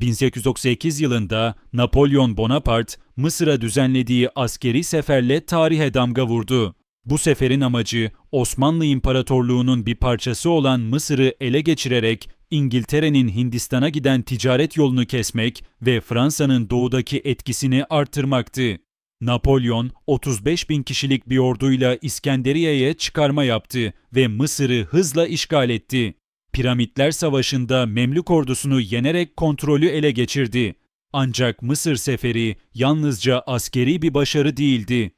1898 yılında Napolyon Bonaparte Mısır'a düzenlediği askeri seferle tarihe damga vurdu. Bu seferin amacı Osmanlı İmparatorluğu'nun bir parçası olan Mısır'ı ele geçirerek İngiltere'nin Hindistan'a giden ticaret yolunu kesmek ve Fransa'nın doğudaki etkisini artırmaktı. Napolyon 35 bin kişilik bir orduyla İskenderiye'ye çıkarma yaptı ve Mısır'ı hızla işgal etti. Piramitler Savaşı'nda Memlük ordusunu yenerek kontrolü ele geçirdi. Ancak Mısır seferi yalnızca askeri bir başarı değildi.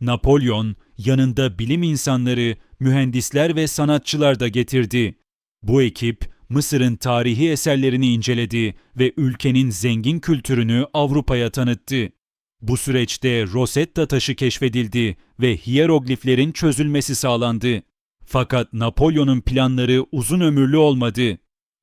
Napolyon yanında bilim insanları, mühendisler ve sanatçılar da getirdi. Bu ekip Mısır'ın tarihi eserlerini inceledi ve ülkenin zengin kültürünü Avrupa'ya tanıttı. Bu süreçte Rosetta taşı keşfedildi ve hierogliflerin çözülmesi sağlandı. Fakat Napolyon'un planları uzun ömürlü olmadı.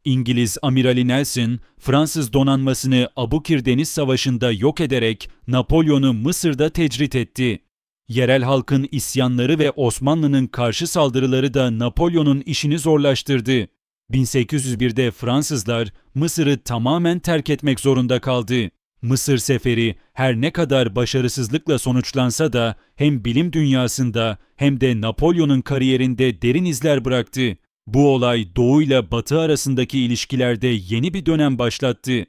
İngiliz Amirali Nelson, Fransız donanmasını Abukir Deniz Savaşı'nda yok ederek Napolyon'u Mısır'da tecrit etti. Yerel halkın isyanları ve Osmanlı'nın karşı saldırıları da Napolyon'un işini zorlaştırdı. 1801'de Fransızlar Mısır'ı tamamen terk etmek zorunda kaldı. Mısır seferi her ne kadar başarısızlıkla sonuçlansa da hem bilim dünyasında hem de Napolyon'un kariyerinde derin izler bıraktı. Bu olay Doğu ile Batı arasındaki ilişkilerde yeni bir dönem başlattı.